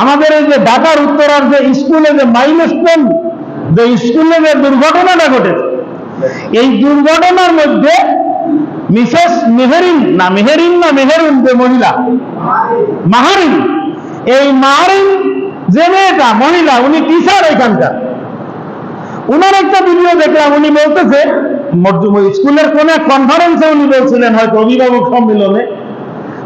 আমাদের এই যে ঢাকার উত্তরার যে স্কুলে যে মাইলস্টোন, যে স্কুলে যে দুর্ঘটনাটা ঘটেছে, এই দুর্ঘটনার মধ্যে মিসেস মেহেরিন না মেহেরিন না মেহেরিন যে মহিলা, মাহারিন, এই মাহারিন যে মেয়েটা, মহিলা, উনি টিচার এখানকার। উনার একটা ভিডিও দেখলাম, উনি বলতেছে স্কুলের কোন কনফারেন্সে উনি বলছিলেন, হয়তো অভিভাবক সম্মেলনে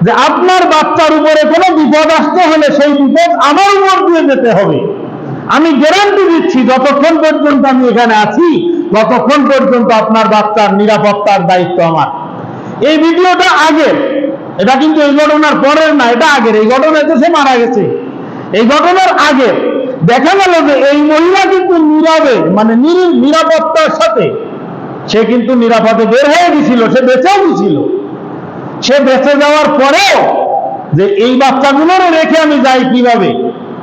যে আপনার বাচ্চার উপরে কোনো বিপদ আসতে হলে সেই বিপদ আমার উপর দিয়ে যেতে হবে। আমি গ্যারান্টি দিচ্ছি, যতক্ষণ পর্যন্ত আমি এখানে আছি, ততক্ষণ পর্যন্ত আপনার বাচ্চার নিরাপত্তার দায়িত্ব আমার। এই ভিডিওটা আগের এটা কিন্তু এই ঘটনার পরের না, এটা আগের, এই ঘটনাতে সে মারা গেছে। এই ঘটনার আগে দেখা গেল যে এই মহিলা কিন্তু নীরবে মানে নির- নিরাপত্তার সাথে, সে কিন্তু নিরাপদে বের হয়ে গেছিল, সে বেঁচেও গেছিল। সে বেঁচে যাওয়ার পরেও যে এই বাচ্চাগুলোর রেখে আমি যাই কীভাবে?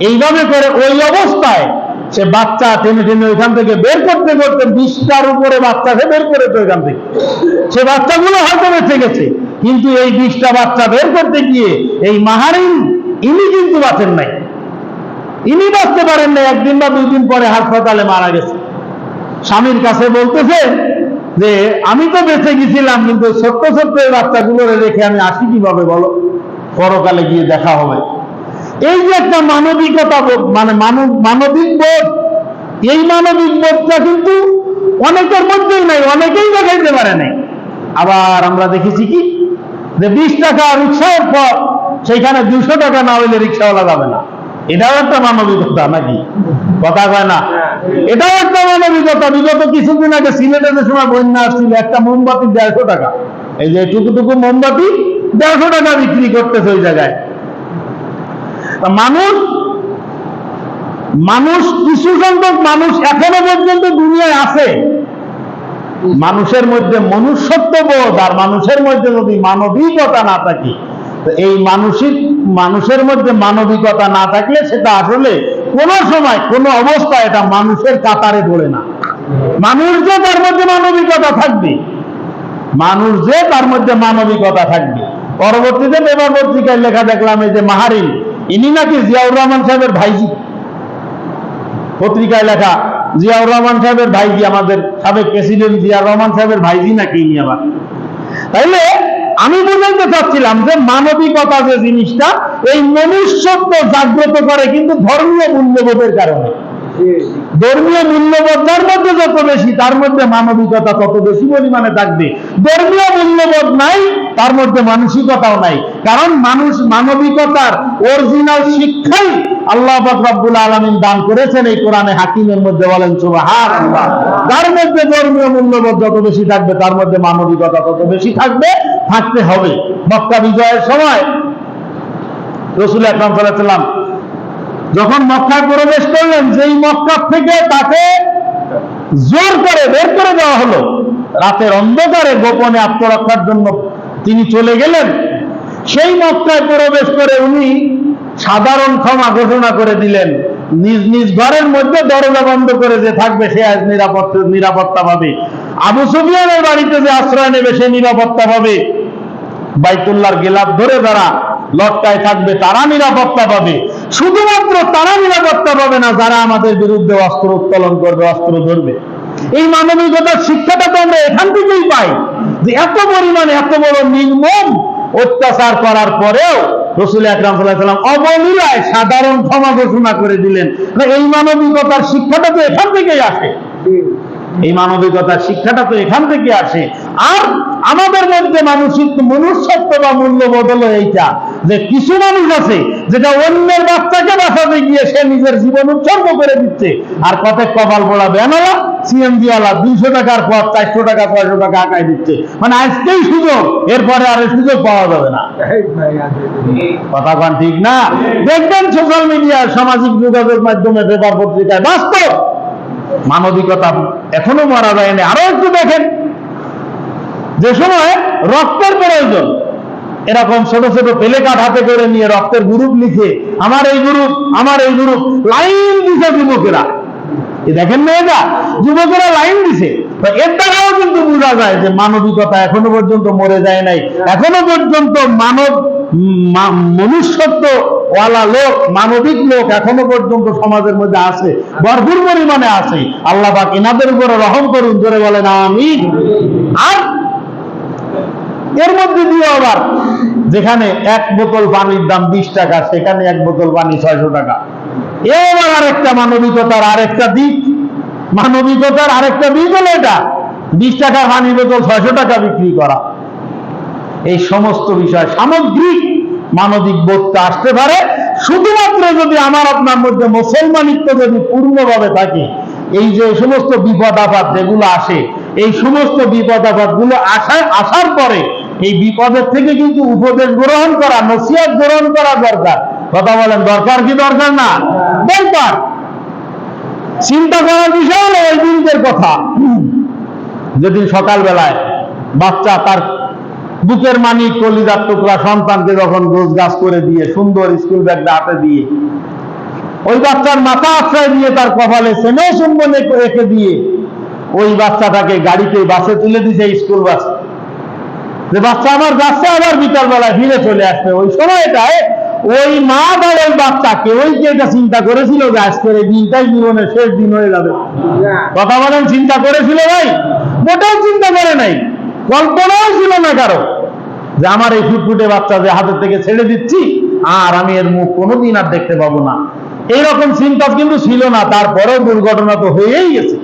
এইভাবে করে ওই অবস্থায় সে বাচ্চা টেনে টেনে ওইখান থেকে বের করতে করতে বিশটার উপরে বাচ্চাকে বের করেছে ওইখান থেকে। সে বাচ্চাগুলো হয়তো বেঁচে গেছে, কিন্তু এই বিশটা বাচ্চা বের করতে গিয়ে এই মাহারিন ইনি কিন্তু বাঁচেন নাই। ইনি বাঁচতে পারেন না একদিন বা দুই দিন পরে হাসপাতালে মারা গেছে। স্বামীর কাছে বলতেছে যে আমি তো বেঁচে গেছিলাম, কিন্তু ছোট্ট ছোট্ট এই বাচ্চাগুলো রেখে আমি আসি কীভাবে বলো? পরকালে গিয়ে দেখা হবে। এই যে একটা মানবিকতা বোধ মানে মানব, মানবিক বোধ, এই মানবিক বোধটা কিন্তু অনেকের মধ্যেই নাই, অনেকেই দেখাইতে পারে নাই। আবার আমরা দেখেছি কি? যে বিশ টাকা রিক্সার পর সেইখানে দুশো টাকা না হইলে রিক্সাওয়ালা যাবে না। এটাও একটা মানবিকতা নাকি? কথা কয় না? এটাও একটা মানবিকতা। বিগত কিছুদিন আগে সিলেটের সময় বন্যা আসছিল, একটা মোমবাতি দেড়শো টাকা। এই যে টুকুটুকু মোমবাতি দেড়শো টাকা বিক্রি করতেছে ওই জায়গায়। মানুষ মানুষ, কিছু সংখ্যক মানুষ এখনও পর্যন্ত দুনিয়ায় আছে। মানুষের মধ্যে মনুষ্যত্ব বোধ আর মানুষের মধ্যে যদি মানবিকতা না থাকে এই মানসিক মানুষের মধ্যে মানবিকতা না থাকলে সেটা আসলে কোনো সময়, কোনো অবস্থায় এটা মানুষের কাতারে পড়ে না। মানুষ যে তার মধ্যে মানবিকতা থাকবে, মানুষ যে তার মধ্যে মানবিকতা থাকবে। পরবর্তীতে পেপার পত্রিকায় লেখা দেখলাম এই যে মাহারিন, ইনি নাকি জিয়াউর রহমান সাহেবের ভাইজি। পত্রিকায় লেখা, জিয়াউর রহমান সাহেবের ভাইজি, আমাদের সাবেক প্রেসিডেন্ট জিয়াউর রহমান সাহেবের ভাইজি নাকি ইনি আবার? তাইলে আমি বুঝাইতে চাচ্ছিলাম যে মানবিকতা যে জিনিসটা, এই মনুষ্যত্ব জাগ্রত করে কিন্তু ধর্মীয় মূল্যবোধের কারণে। ধর্মীয় মূল্যবোধ যার মধ্যে যত বেশি, তার মধ্যে মানবিকতা তত বেশি পরিমাণে থাকবে। ধর্মীয় মূল্যবোধ নাই, তার মধ্যে মানসিকতাও নাই। কারণ মানুষ মানবিকতার অরিজিনাল শিক্ষাই আল্লাহ রব্বুল আলামিন দান করেছেন এই কোরআনে হাকিমের মধ্যে বলেন যার মধ্যে ধর্মীয় মূল্যবোধ যত বেশি থাকবে, তার মধ্যে মানবিকতা তত বেশি থাকবে, থাকতে হবে। মক্কা বিজয়ের সময় রসুল আকরাম সাল্লাম যখন মক্কায় প্রবেশ করলেন, যেই মক্কা থেকে তাকে জোর করে বের করে দেওয়া হলো। রাতের অন্ধকারে গোপনে আত্মরক্ষার জন্য তিনি চলে গেলেন। সেই মক্কায় প্রবেশ করে উনি সাধারণ ক্ষমা ঘোষণা করে দিলেন। নিজ নিজ ঘরের মধ্যে দরজা বন্ধ করে যে থাকবে, সে আজ নিরাপত্তা নিরাপত্তা পাবে। আবু সুফিয়ানের বাড়িতে যে আশ্রয় নেবে, সে নিরাপত্তা পাবে। বাইতুল্লাহর গেলাপ ধরে যারা লটকায় থাকবে, তারা নিরাপত্তা পাবে। শুধুমাত্র তারা নিরাপত্তা পাবে না, যারা আমাদের বিরুদ্ধে অস্ত্র উত্তোলন করবে, অস্ত্র ধরবে। এই মানবিকতার শিক্ষাটা তো আমরা এখান থেকেই পাই যে এত পরিমাণে, এত বড় নির্মম অত্যাচার করার পরেও রসুল আকরাম সাল্লাম অবলীলায় সাধারণ ক্ষমা ঘোষণা করে দিলেন। এই মানবিকতার শিক্ষাটা তো এখান থেকেই আসে। এই মানবিকতার শিক্ষাটা তো এখান থেকে আসে। আর আমাদের মধ্যে মানসিক মনুষ্যত্ব বা মূল্যবোধ হলো এইটা, যে কিছু মানুষ আছে যেটা অন্যের বাচ্চাকে বাঁচাতে গিয়ে সে নিজের জীবন উৎসর্গ করে দিচ্ছে। আর কত কপাল পড়া ওয়ালা দুইশো টাকার পর চারশো টাকা, ছয়শো টাকা আঁকায় দিচ্ছে। মানে আজকেই সুযোগ, এরপরে আর সুযোগ পাওয়া যাবে না। কথা কন ঠিক না? দেখবেন সোশ্যাল মিডিয়া সামাজিক যোগাযোগ মাধ্যমে পেপার পত্রিকায়, বাস্তব। মানবিকতা এখনও মারা যায়নি। আরও একটু দেখেন। যে সময় রক্তের প্রয়োজন, এরকম ছোট ছোট পেলে কাঠ হাতে করে নিয়ে রক্তের গ্রুপ লিখে, আমার এই গ্রুপ, আমার এই গ্রুপ, লাইন দিছে যুবকেরা। দেখেন এটা? যুবকেরা লাইন দিছে। এর দ্বারাও কিন্তু বোঝা যায় যে মানবিকতা এখনও পর্যন্ত মরে যায় নাই। এখনও পর্যন্ত মানব মনুষ্যত্ব ওয়ালা লোক, মানবিক লোক এখনও পর্যন্ত সমাজের মধ্যে আছে, ভরপুর পরিমাণে আছে। আল্লাহ পাক এনাদের উপরে রহম করুন, জোরে বলেন আমি আর এর মধ্যে দিয়ে আবার, যেখানে এক বোতল পানির দাম বিশ টাকা, সেখানে এক বোতল পানি ছয়শো টাকা। এবার আরেকটা মানবিকতার আরেকটা দিক। মানবিকতার আরেকটা দিক হলো এটা। বিশ টাকা পানি বোতল ছয়শো টাকা বিক্রি করা। এই সমস্ত বিষয় সামগ্রিক মানবিক বোধটা আসতে পারে। শুধুমাত্র যদি আমার আপনার মধ্যে মুসলমানিত্ব যদি পূর্ণভাবে থাকে, এই যে সমস্ত বিপদ আপদ যেগুলো আসে, এই সমস্ত বিপদ আপদগুলো আসার আসার পরে এই বিপদের থেকে কিন্তু উপদেশ গ্রহণ করা, নসিহত গ্রহণ করা দরকার। কথা বলেন, দরকার কি দরকার না? দরকার। চিন্তা করার বিষয় হলো ওই দিনদের কথা। যেদিন সকালবেলায় বাচ্চা তার বুকের মানি কলিজার টুকরা সন্তানকে যখন গোছ গাছ করে দিয়ে সুন্দর স্কুল ব্যাগটা হাতে দিয়ে ওই বাচ্চার মাথা আশ্রয় দিয়ে তার কপালে সেনেও চুম্বনে রেখে দিয়ে ওই বাচ্চাটাকে গাড়িতে বাসে তুলে দিছে স্কুল বাস। যে বাচ্চা আমার যাচ্ছে আবার বিকাল বেলায় ফিরে চলে আসবে। ওই সময়টায় ওই মা বা ওই বাচ্চাকে ওই যে এটা চিন্তা করেছিল যে আজকের এই দিনটাই জীবনের শেষ দিন হয়ে যাবে। কথা বলেন চিন্তা করেছিল ভাই? মোটেও চিন্তা করে নাই। কল্পনাও ছিল না কারও যে আমার এই ফুটফুটে বাচ্চা যে হাতের থেকে ছেড়ে দিচ্ছি, আর আমি এর মুখ কোনোদিন আর দেখতে পাবো না। এইরকম চিন্তা কিন্তু ছিল না, তারপরেও দুর্ঘটনা তো হয়েই গেছে।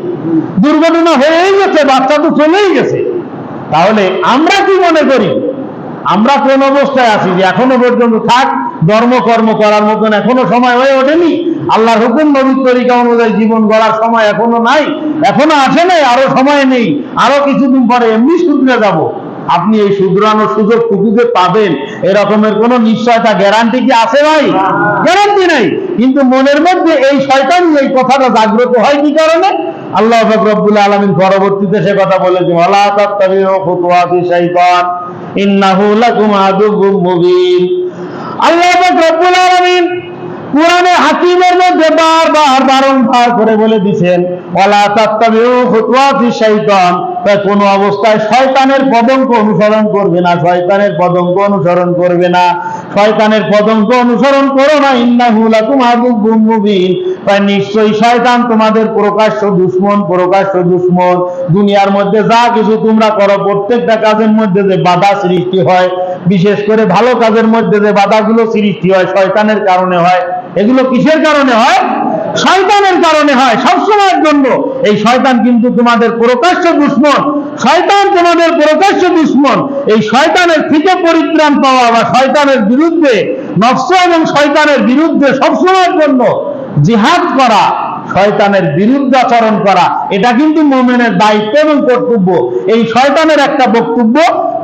দুর্ঘটনা হয়েই গেছে, বাচ্চা তো চলেই গেছে। তাহলে আমরা কি মনে করি? আমরা কোন অবস্থায় আছি যে এখনও পর্যন্ত থাক ধর্ম কর্ম করার মতন এখনও সময় হয়ে ওঠেনি? আল্লাহর হুকুম নবীর তরিকা অনুযায়ী জীবন গড়ার সময় এখনও নাই। এখনও আসে নাই, আরও সময় নেই, আরও কিছুদিন পরে এমনি শুধরে যাব। আপনি এই শুধরানোর সুযোগ টুকুতে পাবেন, এরকমের কোন নিশ্চয়তা গ্যারান্টি কি আছে ভাই? গ্যারান্টি নাই। কিন্তু মনের মধ্যে এই শয়তান, এই কথাটা জাগ্রত হয় কি কারণে? আল্লাহ রব্বুল আলামিন পরবর্তীতে সে কথা বলেছে আল্লাহ রব্বুল আলামিন কোরআনে হাকিমের মধ্যে বারবার বারংবার করে বলে দিছেন, ওয়ালা তাত্তাবিউ খুতুওয়াতি শাইতান। তাই কোনো অবস্থায় শয়তানের পদঙ্ক অনুসরণ করবে না, শয়তানের পদঙ্ক অনুসরণ করবে না। শয়তানের পদঙ্ক অনুসরণ করো না, ইন্নাহু লাকুম আদুউম মুবিন। তাই নিশ্চয়ই শয়তান তোমাদের প্রকাশ্য দুশ্মন প্রকাশ্য দুশ্মন। দুনিয়ার মধ্যে যা কিছু তোমরা করো, প্রত্যেকটা কাজের মধ্যে যে বাধা সৃষ্টি হয় বিশেষ করে ভালো কাজের মধ্যে যে বাধাগুলো সৃষ্টি হয়, শয়তানের কারণে হয়, এগুলো কিসের কারণে হয়? শয়তানের কারণে হয়। সবসময়ের জন্য। এই শয়তান কিন্তু তোমাদের প্রকাশ্য দুশ্মন। শয়তান তোমাদের প্রকাশ্য দুশ্মন। এই শয়তানের থেকে পরিত্রাণ পাওয়া বা শয়তানের বিরুদ্ধে নফস এবং শয়তানের বিরুদ্ধে সবসময়ের জন্য জিহাদ করা শয়তানের বিরুদ্ধে আচরণ করা, এটা কিন্তু মোমেনের দায়িত্ব এবং কর্তব্য। এই শয়তানের একটা বক্তব্য,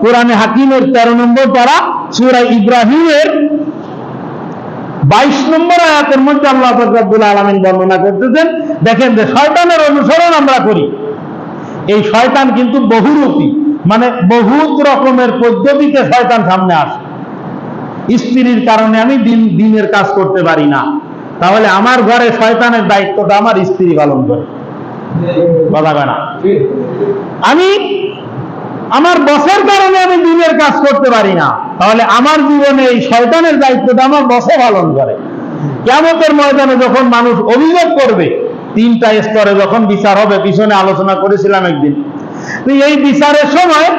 কোরআনে হাকিমের তেরো নম্বর দ্বারা সুরা ইব্রাহিমের বাইশ নম্বর আয়াতের মধ্যে আল্লাহ ফকরাবুল আলমিন বর্ণনা করতেছেন, দেখেন যে শয়তানের অনুসরণ আমরা করি। এই শয়তান কিন্তু বহুরূপী মানে বহুত রকমের পদ্ধতিতে শয়তান সামনে আসে। স্ত্রীর কারণে আমি দিন, দিনের কাজ করতে পারি না। তাহলে আমার ঘরে শয়তানের দায়িত্বটা আমার স্ত্রী পালন করে। কথা না? আমি, আমার বসের কারণে আমি দিনের কাজ করতে পারি না। তাহলে আমার জীবনে এই শয়তানের দায়িত্বটা আমার বসে পালন করে। কেমতের ময়দানে যখন মানুষ অভিযোগ করবে, তিনটা স্তরে যখন বিচার হবে, পিছনে আলোচনা করেছিলাম একদিন। এই বিচারের সময়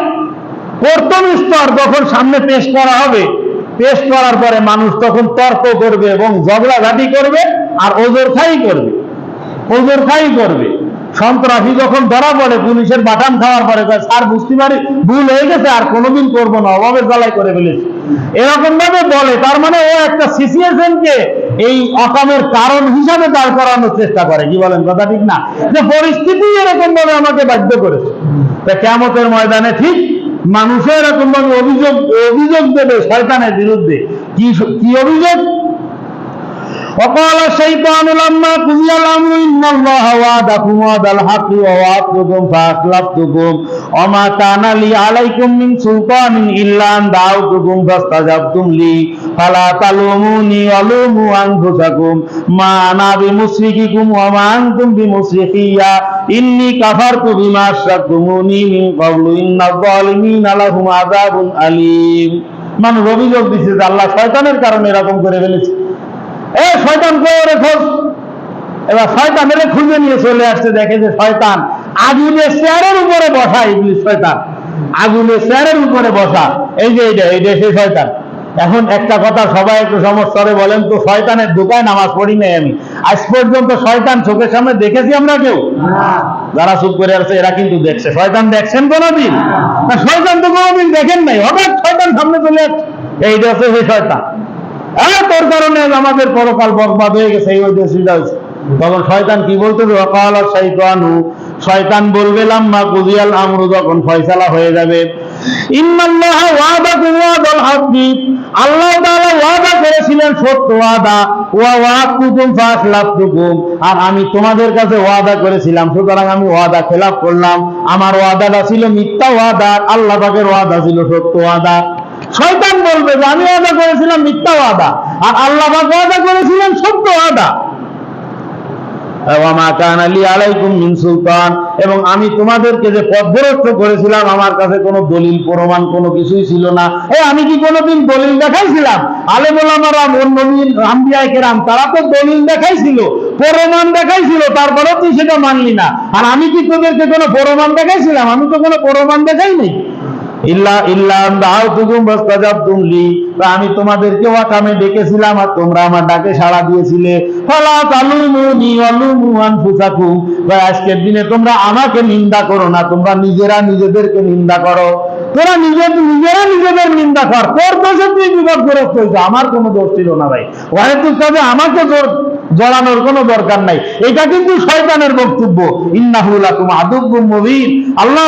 প্রথম স্তর যখন সামনে পেশ করা হবে পেশ করার পরে মানুষ তখন তর্ক করবে এবং ঝগড়াঝাটি করবে আর ওজোর খাই করবে। ওজোর খাই করবে। সন্ত্রাসী যখন ধরা পড়ে, পুলিশের বাটাম খাওয়ার পরে স্যার, বুঝতে পারি, ভুল হয়ে গেছে, আর কোনোদিন করব না, অভাবের জ্বালাই করে ফেলেছি। এরকম ভাবে বলে, তার মানে ও একটা সিচুয়েশনকে এই অকামের কারণ হিসাবে দাঁড় করানোর চেষ্টা করে। কি বলেন, কথা ঠিক না? যে পরিস্থিতি এরকম ভাবে আমাকে বাধ্য করেছে। তা কেমতের ময়দানে ঠিক মানুষের এরকম ভাবে অভিযোগ অভিযোগ দেবে শয়তানের বিরুদ্ধে। কি কি অভিযোগ? وقال الشيطان لما قضي الامر ان الله وعدكم وعد الحق ووعدتكم فاخلفتكم وما كان لي عليكم من سلطان الا ان دعوتكم فاستجبتم لي فلا تلوموني ولوموا انفسكم ما انا بمشرككم وما انتم بمشركيا اني كفرت بما اشركتموني من قبل ان الظالمين لهم عذاب اليم মানুষ অভিযোগ দিচ্ছে যে আল্লাহ শয়তানের কারণে এরকম করে ফেলেছে এ শয়তান করে খোঁজ? এবার শয়তান এলে খুঁজে নিয়ে চলে আসছে, দেখে যে শয়তান আগুনের চেয়ারের উপরে বসা ইবলিস শয়তান। আগুনের চেয়ারের উপরে বসা। এই যে এইটা এইটা সেই শয়তান। এখন একটা কথা সবাই একটু সমস্যারে বলেন তো, শয়তানের দোকায় নামাজ পড়ি নাই আমি। আজ পর্যন্ত শয়তান চোখের সামনে দেখেছি আমরা কেউ? যারা চুপ করে আছে, এরা কিন্তু দেখছে। শয়তান দেখছেন কোনোদিন? না, শয়তান তো কোনোদিন দেখেন নাই। হঠাৎ শয়তান সামনে চলে আসছে। এইটা হচ্ছে সেই শয়তান। হ্যাঁ তোর কারণে আমাদের পরকাল বরবাদ হয়ে গেছে, এই তখন শয়তান কি বলতে শয়তান বলবে, লাম্মা কুজিয়াল আমরু যখন ফয়সালা হয়ে যাবে। ইন্নাল্লাহ আল্লাহ তাআলা ওয়াদা করেছিলেন সত্য ওয়াদা। ওয়া আর আমি তোমাদের কাছে ওয়াদা করেছিলাম, সুতরাং আমি ওয়াদা খেলাফ করলাম। আমার ওয়াদাটা ছিল মিথ্যা ওয়াদা আল্লাহ পাকের ওয়াদা ছিল সত্য ওয়াদা। শয়তান বলবে যে, আমি ওয়াদা করেছিলাম মিথ্যা ওয়াদা, আর আল্লাহ পাক ওয়াদা করেছিলেন সত্য ওয়াদা। আলী এবং আমি তোমাদেরকে যে পথভ্রষ্ট করেছিলাম, আমার কাছে কোনো দলিল, প্রমাণ কোনো কিছুই ছিল না। এ, আমি কি কোনোদিন দলিল দেখাইছিলাম? আলেমুল আমারা নবীন আম্বিয়ায় কেরাম, তারা তো দলিল দেখাইছিল, প্রমাণ দেখাইছিল, তারপরেও তুই সেটা মানলি না। আর আমি কি তোদেরকে কোনো প্রমাণ দেখাইছিলাম? আমি তো কোনো প্রমাণ দেখাই নাই ইল্লা ইল্লা আমি তোমাদেরকে ওয়াকামে ডেকেছিলাম আর তোমরা আমার ডাকে সাড়া দিয়েছিলে। আজকের দিনে তোমরা আমাকে নিন্দা করো না, তোমরা নিজেরা নিজেদেরকে নিন্দা করো। তোরা নিজের নিজেরা নিজেদের নিন্দা কর। তোর দোষে তুই আমার কোনো দোষ ছিল না ভাই। ওখানে তুই আমাকে জোর জড়ানোর কোনো দরকার নাই। এটা কিন্তু শয়তানের বক্তব্য। মুবিন। আল্লাহ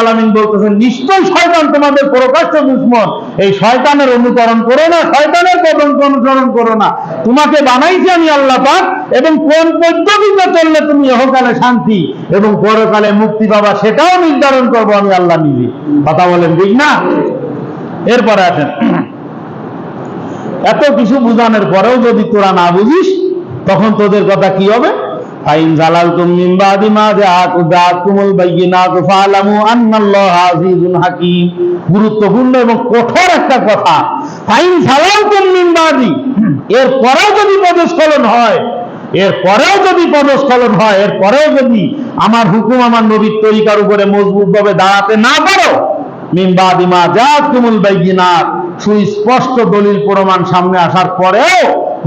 আলামিন বলতেছেন, নিশ্চয় শয়তান তোমাদের প্রকাশ্য দুশ্মন। এই শয়তানের অনুকরণ করো না, শয়তানের পদঙ্ক অনুসরণ করো না। তোমাকে বানাইছি আমি আল্লাহ পাক, এবং কোন পদ্ধতিতে চললে তুমি ইহকালে শান্তি এবং পরকালে মুক্তি পাবা সেটাও নির্ধারণ করব আমি আল্লাহ নিজে। কথা বলেন ঠিক না? এরপরে আছেন এত কিছু বুঝানোর পরেও যদি তোরা না বুঝিস তখন তোদের কথা কি হবে? ফাইন জালালতুম মিন বাদি মা জাআতু জাআতুমুল বাইয়িনাতু ফালামু আন্নাল্লাহা আজিজুন হাকীম। গুরুত্বপূর্ণ এবং কঠোর একটা কথা। ফাইন জালালতুম মিন বাদি। এর পরেও যদি পদস্খলন হয়, এর পরেও যদি পদস্খলন হয়, এর পরেও যদি আমার হুকুম আমার নবীর তরিকার উপরে মজবুত ভাবে দাঁড়াতে না পারো, মিন বাদি মা জাআতুমুল বাইয়িনাত সুস্পষ্ট দলিল প্রমাণ সামনে আসার পরেও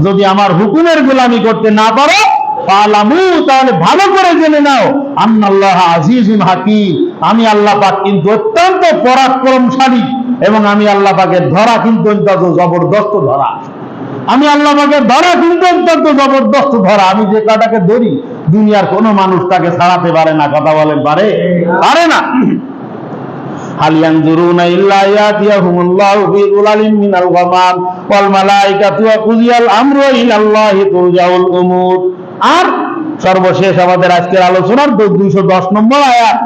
যদি আমার হুকুমের গোলামি করতে না পারো, ফালামু, তাহলে ভালো করে জেনে নাও, আন্নাল্লাহ আজিজুন হাকিম। আমি আল্লাহ পাক কিন্তু অত্যন্ত পরাক্রমশালী এবং আমি আল্লাহ পাকের ধরা কিন্তু অত্যন্ত জবরদস্ত ধরা। আমি আল্লাহ পাকের ধরা কিন্তু অত্যন্ত জবরদস্ত ধরা। আমি যে কাটাকে ধরি, দুনিয়ার কোনো মানুষ তাকে ছাড়াতে পারে না, কথা বলেন পারে? পারে না। هل ينظرون إلا يأتيهم الله في ظلال من الغمام والملائكة وقضي الأمر إلى الله ترجع الأمور আর সর্বশেষ আমাদের আজকের আলোচনার দুইশো দশ নম্বর আয়াত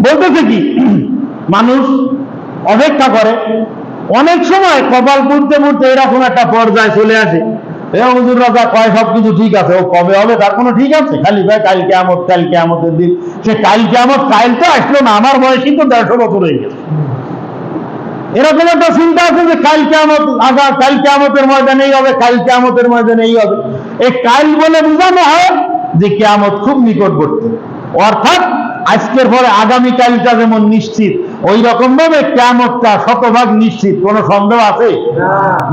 বলতেছে কি মানুষ অপেক্ষা করে অনেক সময় কপাল পুড়তে পুড়তে এরকম একটা পর্যায়ে চলে আসে আমার দেড়শো বছর হয়ে গেছে। এরকম একটা চিন্তা আছে যে কাল কেমত আগা, কাল কেমতের ময়দানে এই হবে, কাল কেমতের ময়দানে এই হবে। এই কাল বলে বোঝানো হয় যে কেমত খুব নিকটবর্তী। অর্থাৎ আজকের পরে আগামী কালটা যেমন নিশ্চিত ওই রকম ভাবে কেমতটা শতভাগ নিশ্চিত কোনো সন্দেহ আছে?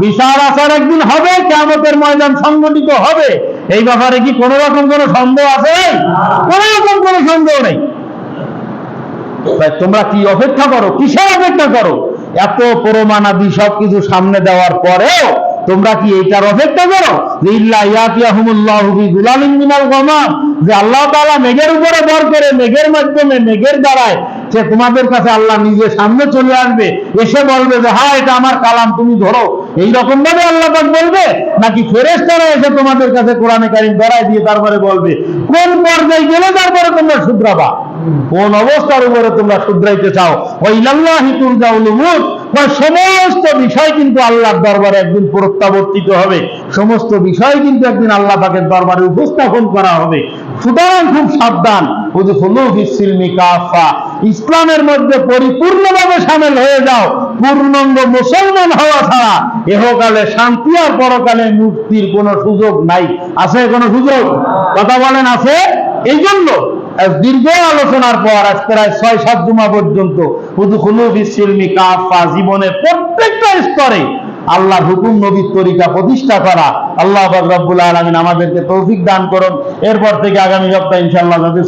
বিচার আচার একদিন হবে কেমতের ময়দান সংগঠিত হবে। এই ব্যাপারে কি কোনো রকম কোনো সন্দেহ আছে? কোনো রকম কোনো সন্দেহ নেই। তোমরা কি অপেক্ষা করো? কিসের অপেক্ষা করো? এত প্রমাণাদি সবকিছু সামনে দেওয়ার পরেও তোমরা কি এইটার অপেক্ষা করো? ইল্লা ইয়াতিয়াহুমুল্লাহু বি গুলালিন মিনাল গামাম। যে আল্লাহ তালা মেঘের উপরে বর করে, মেঘের মাধ্যমে, মেঘের দ্বারায় সে তোমাদের কাছে আল্লাহ নিজে সামনে চলে আসবে, এসে বলবে যে হ্যাঁ এটা আমার কালাম, তুমি ধরো। এই রকম ভাবে আল্লাহ পাক বলবে? নাকি ফেরেশতারা এসে তোমাদের কাছে কোরআনে কারিম ধরায় দিয়ে তারপরে বলবে, কোন পর্যায়ে গেলে তারপরে তোমরা শুধরাবা? কোন অবস্থার উপরে তোমরা শুধরাইতে চাও? ওইলাল্লাহি তুরজাউল উমুর। ওই সমস্ত বিষয় কিন্তু আল্লাহর দরবারে একদিন প্রত্যাবর্তিত হবে। সমস্ত বিষয় কিন্তু একদিন আল্লাহ পাকের দরবারে উপস্থাপন করা হবে। সুতরাং খুব সাবধান। ইসলামের মধ্যে পরিপূর্ণভাবে সামিল হয়ে যাও। পূর্ণাঙ্গ মুসলমান হওয়া ছাড়া এহকালে শান্তি আর পরকালে মুক্তির কোনো সুযোগ নাই। আছে কোনো সুযোগ? কথা বলেন, আছে? এই জন্য দীর্ঘ আলোচনার পর আজ প্রায় ছয়, সাত জুমা পর্যন্ত জীবনের প্রত্যেকটা স্তরে আল্লাহর হুকুম নবীর তরিকা প্রতিষ্ঠা করা। আল্লাহ রব্বুল আলমিন আমাদেরকে তৌফিক দান করুন। এরপর থেকে আগামী সপ্তাহে ইনশাআল্লাহ যাদের